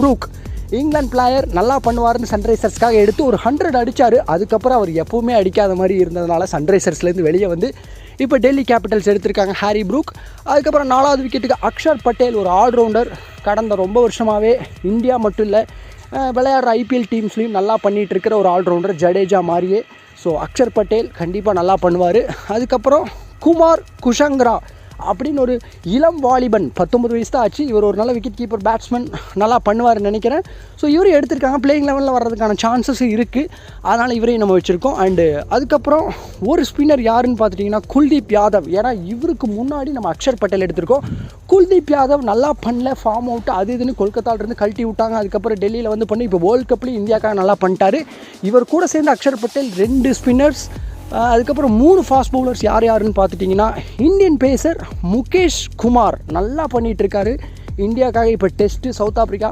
Brook England player நல்லா பண்ணுவார்னு சன்ரைசர்ஸ்க்காக எடுத்து ஒரு ஹண்ட்ரட் அடித்தார் அதுக்கப்புறம் அவர் எப்போவுமே அடிக்காத மாதிரி இருந்ததுனால சன்ரைசர்ஸ்லேருந்து வெளியே வந்து இப்போ டெல்லி கேபிட்டல்ஸ் எடுத்திருக்காங்க ஹாரி ப்ரூக் அதுக்கப்புறம் நாலாவது விக்கெட்டுக்கு அக்ஷர் பட்டேல் ஒரு ஆல்ரவுண்டர் கடந்த ரொம்ப வருஷமாகவே இந்தியா மட்டும் இல்லை விளையாடுற ஐபிஎல் டீம்ஸ்லையும் நல்லா பண்ணிகிட்டு இருக்கிற ஒரு ஆல்ரவுண்டர் ஜடேஜா மாதிரியே ஸோ அக்ஷர் பட்டேல் கண்டிப்பாக நல்லா பண்ணுவார். அதுக்கப்புறம் குமார் குஷங்ரா அப்படின்னு ஒரு இளம் வாலிபன் பத்தொம்பது வயசு தான் ஆச்சு. இவர் ஒரு நல்ல விக்கெட் கீப்பர் பேட்ஸ்மேன் நல்லா பண்ணுவார்னு நினைக்கிறேன். ஸோ இவரும் எடுத்திருக்காங்க. பிளேயிங் லெவலில் வர்றதுக்கான சான்சஸ் இருக்குது அதனால் இவரையும் நம்ம வச்சுருக்கோம். அண்டு அதுக்கப்புறம் ஒரு ஸ்பின்னர் யாருன்னு பார்த்துட்டிங்கன்னா குல்தீப் யாதவ். ஏன்னா இவருக்கு முன்னாடி நம்ம அக்ஷர் பட்டேல் எடுத்திருக்கோம். குல்தீப் யாதவ் நல்லா பண்ணல ஃபார்ம் அவுட் அது இதுன்னு கொல்கத்தாவிலேருந்து கழட்டி விட்டாங்க. அதுக்கப்புறம் டெல்லியில் வந்து பண்ணி இப்போ வேர்ல்டு கப்லேயும் இந்தியாக்காக நல்லா பண்ணிட்டாரு. இவர் கூட சேர்ந்து அக்ஷர் பட்டேல் ரெண்டு ஸ்பின்னர்ஸ் அதுக்கப்புறம் மூணு ஃபாஸ்ட் பவுலர்ஸ் யார் யாருன்னு பார்த்துட்டிங்கன்னா இந்தியன் பேசர் முகேஷ் குமார் நல்லா பண்ணிகிட்ருக்காரு இருக்காரு. இந்தியாக்காக இப்போ டெஸ்ட்டு சவுத் ஆப்ரிக்கா